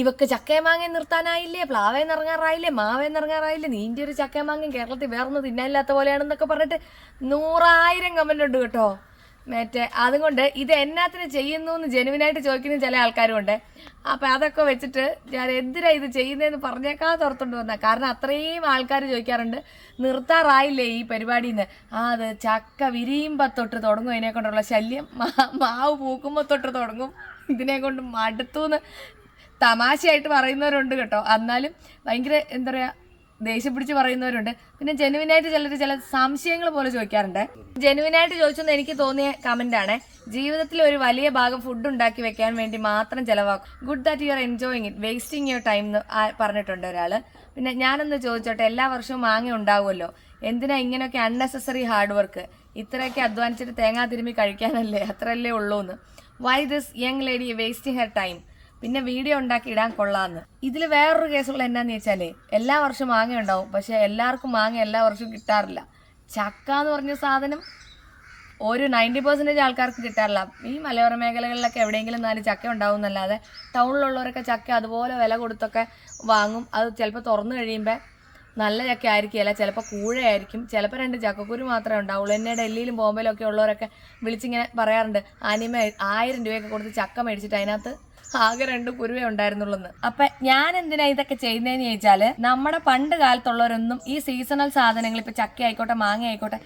ഇവക്ക് ചക്കയും മാങ്ങയും നിർത്താനായില്ലേ? പ്ലാവേന്ന് ഇറങ്ങാറായില്ലേ മാവേന്ന് ഇറങ്ങാറായില്ലേ നീന്റെ ഒരു ചക്കയും മാങ്ങയും കേരളത്തിൽ വേറൊന്നും തിന്നാനില്ലാത്ത പോലെയാണെന്നൊക്കെ പറഞ്ഞിട്ട് നൂറായിരം കമന്റ് ഉണ്ട് കേട്ടോ. മറ്റേ അതുകൊണ്ട് ഇത് എന്നാത്തിന് ചെയ്യുന്നു എന്ന് ജെനുവിനായിട്ട് ചോദിക്കുന്ന ചില ആൾക്കാരും ഉണ്ട് അപ്പൊ അതൊക്കെ വെച്ചിട്ട് ഞാൻ എന്തിനാ ഇത് ചെയ്യുന്നതെന്ന് പറഞ്ഞേക്കാതെ തുറത്തുകൊണ്ട് വന്ന. കാരണം അത്രയും ആൾക്കാർ ചോദിക്കാറുണ്ട് നിർത്താറായില്ലേ ഈ പരിപാടിയിൽ നിന്ന് ആ അത് ചക്ക വിരിയുമ്പോൾ തൊട്ട് തുടങ്ങും. ഇതിനെ കൊണ്ടുള്ള ശല്യം മാവ് പൂക്കുമ്പോ തൊട്ട് തുടങ്ങും. ഇതിനെ കൊണ്ട് മടുത്തൂന്ന് തമാശയായിട്ട് പറയുന്നവരുണ്ട് കേട്ടോ. എന്നാലും ഭയങ്കര എന്താ പറയാ ദേഷ്യം പിടിച്ച് പറയുന്നവരുണ്ട്. പിന്നെ ജെനുവിനായിട്ട് ചിലർ ചില സംശയങ്ങൾ പോലെ ചോദിക്കാറുണ്ട്. ജെനുവിനായിട്ട് ചോദിച്ചെന്ന് എനിക്ക് തോന്നിയ കമന്റ് ആണ് ജീവിതത്തിൽ ഒരു വലിയ ഭാഗം ഫുഡ് ഉണ്ടാക്കി വെക്കാൻ വേണ്ടി മാത്രം ചിലവാക്കും. Good that you are enjoying it wasting your time എന്ന് പറഞ്ഞിട്ടുണ്ട് ഒരാൾ പിന്നെ ഞാനൊന്ന് ചോദിച്ചോട്ടെ എല്ലാ വർഷവും മാങ്ങ ഉണ്ടാവുമല്ലോ. എന്തിനാ ഇങ്ങനെയൊക്കെ അൺനെസസറി ഹാർഡ് വർക്ക് ഇത്രയൊക്കെ അധ്വാനിച്ചിട്ട് തേങ്ങാ തിരുമ്മി കഴിക്കാനല്ലേ അത്രയല്ലേ ഉള്ളൂ എന്ന് why this young lady wasting her time പിന്നെ വീഡിയോ ഉണ്ടാക്കി ഇടാൻ കൊള്ളാന്ന്. ഇതിൽ വേറൊരു കേസുകൾ എന്നാന്ന് വെച്ചാലേ എല്ലാ വർഷവും മാങ്ങ ഉണ്ടാവും. പക്ഷെ എല്ലാവർക്കും മാങ്ങ എല്ലാ വർഷവും കിട്ടാറില്ല. ചക്ക എന്ന് പറഞ്ഞ സാധനം ഒരു നയന്റി പെർസെന്റേജ് ആൾക്കാർക്ക് കിട്ടാറില്ല. ഈ മലയോര മേഖലകളിലൊക്കെ എവിടെയെങ്കിലും നാല് ചക്ക ഉണ്ടാവും എന്നല്ലാതെ ടൗണിലുള്ളവരൊക്കെ ചക്ക അതുപോലെ വില കൊടുത്തൊക്കെ വാങ്ങും. അത് ചിലപ്പോൾ തുറന്നു കഴിയുമ്പോൾ നല്ല ചക്ക ആയിരിക്കില്ല ചിലപ്പോൾ കൂഴയായിരിക്കും. ചിലപ്പോൾ രണ്ട് ചക്കക്കുരു മാത്രമേ ഉണ്ടാവുള്ളൂ. എന്നെ ഡൽഹിയിലും ബോംബെയിലും ഒക്കെ ഉള്ളവരൊക്കെ വിളിച്ചിങ്ങനെ പറയാറുണ്ട് ആനിമ ആയിരം രൂപയൊക്കെ കൊടുത്ത് ചക്ക മേടിച്ചിട്ട് അതിനകത്ത് ആകെ രണ്ട് കുരുവേ ഉണ്ടായിരുന്നുള്ളൂ അപ്പൊ ഞാൻ എന്തിനാ ഇതൊക്കെ ചെയ്യുന്നതെന്ന് ചോദിച്ചാൽ നമ്മുടെ പണ്ട് കാലത്തുള്ളവരൊന്നും ഈ സീസണൽ സാധനങ്ങൾ ഇപ്പൊ ചക്ക ആയിക്കോട്ടെ മാങ്ങ ആയിക്കോട്ടെ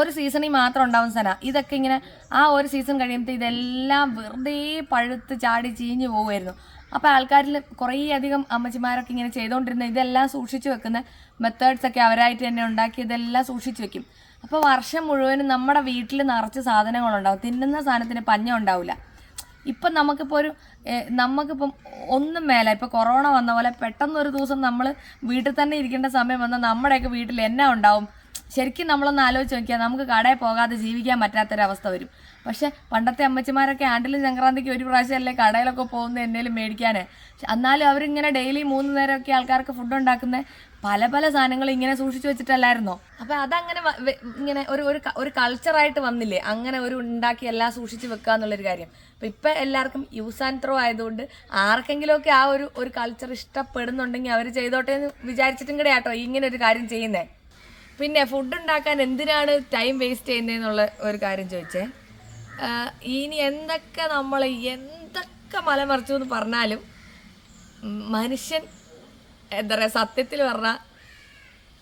ഒരു സീസണിൽ മാത്രം ഉണ്ടാവുന്ന സാധനം. ഇതൊക്കെ ഇങ്ങനെ ആ ഒരു സീസൺ കഴിയുമ്പോൾ ഇതെല്ലാം വെറുതെ പഴുത്ത് ചാടി ചീഞ്ഞു പോകുമായിരുന്നു അപ്പോൾ ആൾക്കാരിൽ കുറേ അധികം അമ്മച്ചിമാരൊക്കെ ഇങ്ങനെ ചെയ്തുകൊണ്ടിരുന്ന ഇതെല്ലാം സൂക്ഷിച്ചു വെക്കുന്ന മെത്തേഡ്സ് ഒക്കെ അവരായിട്ട് തന്നെ ഉണ്ടാക്കി ഇതെല്ലാം സൂക്ഷിച്ചു വെക്കും. അപ്പോൾ വർഷം മുഴുവനും നമ്മുടെ വീട്ടിൽ നിറച്ച് സാധനങ്ങളുണ്ടാവും. തിന്നുന്ന സാധനത്തിന് പഞ്ഞം ഉണ്ടാവില്ല ഇപ്പം നമുക്കിപ്പോൾ ഒരു നമുക്കിപ്പം ഒന്നും മേല ഇപ്പം കൊറോണ വന്ന പോലെ പെട്ടെന്ന് ഒരു ദിവസം നമ്മൾ വീട്ടിൽ തന്നെ ഇരിക്കേണ്ട സമയം വന്നാൽ നമ്മുടെയൊക്കെ വീട്ടിൽ എന്നാ ഉണ്ടാവും? ശരിക്കും നമ്മളൊന്ന് ആലോചിച്ച് നോക്കിയാൽ നമുക്ക് കടയിൽ പോകാതെ ജീവിക്കാൻ പറ്റാത്തൊരവസ്ഥ വരും. പക്ഷെ പണ്ടത്തെ അമ്മച്ചിമാരൊക്കെ ആണ്ടിലും സംക്രാന്തിക്ക് ഒരു പ്രാവശ്യമല്ലേ കടയിലൊക്കെ പോകുന്നത് എന്തെങ്കിലും മേടിക്കാൻ എന്നാലും അവരിങ്ങനെ ഡെയിലി മൂന്ന് നേരമൊക്കെ ആൾക്കാർക്ക് ഫുഡ് ഉണ്ടാക്കുന്ന പല പല സാധനങ്ങൾ ഇങ്ങനെ സൂക്ഷിച്ചു വെച്ചിട്ടല്ലായിരുന്നോ? അപ്പൊ അതങ്ങനെ ഇങ്ങനെ ഒരു ഒരു കൾച്ചറായിട്ട് വന്നില്ലേ? അങ്ങനെ ഒരു ഉണ്ടാക്കി എല്ലാം സൂക്ഷിച്ചു വെക്കുക എന്നുള്ളൊരു കാര്യം. അപ്പൊ ഇപ്പൊ എല്ലാവർക്കും യൂസ് ആൻഡ് ത്രോ ആയതുകൊണ്ട് ആർക്കെങ്കിലുമൊക്കെ ആ ഒരു ഒരു കൾച്ചർ ഇഷ്ടപ്പെടുന്നുണ്ടെങ്കിൽ അവർ ചെയ്തോട്ടെ എന്ന് വിചാരിച്ചിട്ടും കൂടെ ആട്ടോ ഇങ്ങനെ ഒരു കാര്യം ചെയ്യുന്നേ. പിന്നെ ഫുഡ് ഉണ്ടാക്കാൻ എന്തിനാണ് ടൈം വേസ്റ്റ് ചെയ്യുന്നതെന്നുള്ള ഒരു കാര്യം ചോദിച്ചേ. ഇനി എന്തൊക്കെ നമ്മൾ എന്തൊക്കെ മലമറിച്ചു എന്ന് പറഞ്ഞാലും മനുഷ്യൻ എന്താ പറയുക സത്യത്തിൽ പറഞ്ഞാൽ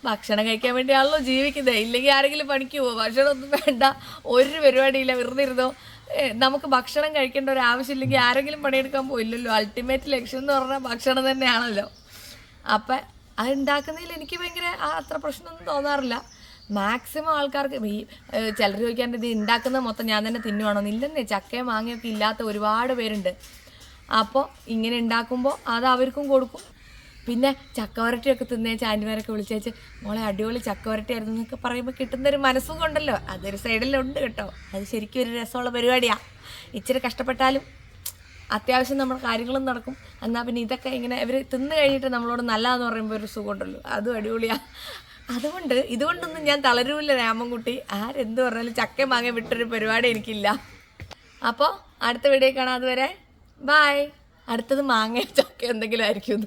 ഭക്ഷണം കഴിക്കാൻ വേണ്ടിയാണല്ലോ ജീവിക്കുന്നത്. ഇല്ലെങ്കിൽ ആരെങ്കിലും പണിക്ക് പോകുമോ ഭക്ഷണം ഒന്നും വേണ്ട. ഒരു പരിപാടിയില്ല. വെറുതെ നമുക്ക് ഭക്ഷണം കഴിക്കേണ്ട ഒരു ആവശ്യമില്ലെങ്കിൽ ആരെങ്കിലും പണിയെടുക്കാൻ പോയില്ലല്ലോ. അൾട്ടിമേറ്റ് ലക്ഷ്യം എന്ന് പറഞ്ഞാൽ ഭക്ഷണം തന്നെയാണല്ലോ. അപ്പം അത് ഉണ്ടാക്കുന്നതിൽ എനിക്ക് ഭയങ്കര അത്ര പ്രശ്നമൊന്നും തോന്നാറില്ല. മാക്സിമം ആൾക്കാർക്ക് ഈ ചിലർ ചോദിക്കാൻ ഇത് ഉണ്ടാക്കുന്നത് മൊത്തം ഞാൻ തന്നെ തിന്നുവാണോ? ഇല്ലെന്നേ ചക്കയും മാങ്ങയൊക്കെ ഇല്ലാത്ത ഒരുപാട് പേരുണ്ട്. അപ്പോൾ ഇങ്ങനെ ഉണ്ടാക്കുമ്പോൾ അത് അവർക്കും കൊടുക്കും. പിന്നെ ചക്കവരട്ടിയൊക്കെ തിന്നേ ചാൻഡിമാരൊക്കെ വിളിച്ചേച്ച് മോളെ അടിപൊളി ചക്കവരട്ടിയായിരുന്നു എന്നൊക്കെ പറയുമ്പോൾ കിട്ടുന്നൊരു മനസ്സും കൊണ്ടല്ലോ. അതൊരു സൈഡിലുണ്ട് കേട്ടോ. അത് ശരിക്കും ഒരു രസമുള്ള പരിപാടിയാണ് ഇച്ചിരി കഷ്ടപ്പെട്ടാലും അത്യാവശ്യം നമ്മുടെ കാര്യങ്ങളും നടക്കും. എന്നാൽ പിന്നെ ഇതൊക്കെ ഇങ്ങനെ ഇവർ തിന്ന് കഴിഞ്ഞിട്ട് നമ്മളോട് നല്ലതെന്ന് പറയുമ്പോൾ ഒരു സുഖമുണ്ടല്ലോ. അതും അടിപൊളിയാണ് അതുകൊണ്ട് ഇതുകൊണ്ടൊന്നും ഞാൻ തളരൂല്ല രാമൻകുട്ടി. ആരെന്ത് പറഞ്ഞാലും ചക്ക മാങ്ങ വിട്ടൊരു പരിപാടി എനിക്കില്ല. അപ്പോൾ അടുത്ത വീഡിയോ കാണാം. അതുവരെ ബായ് അടുത്തത് മാങ്ങ ചക്ക എന്തെങ്കിലും ആയിരിക്കും.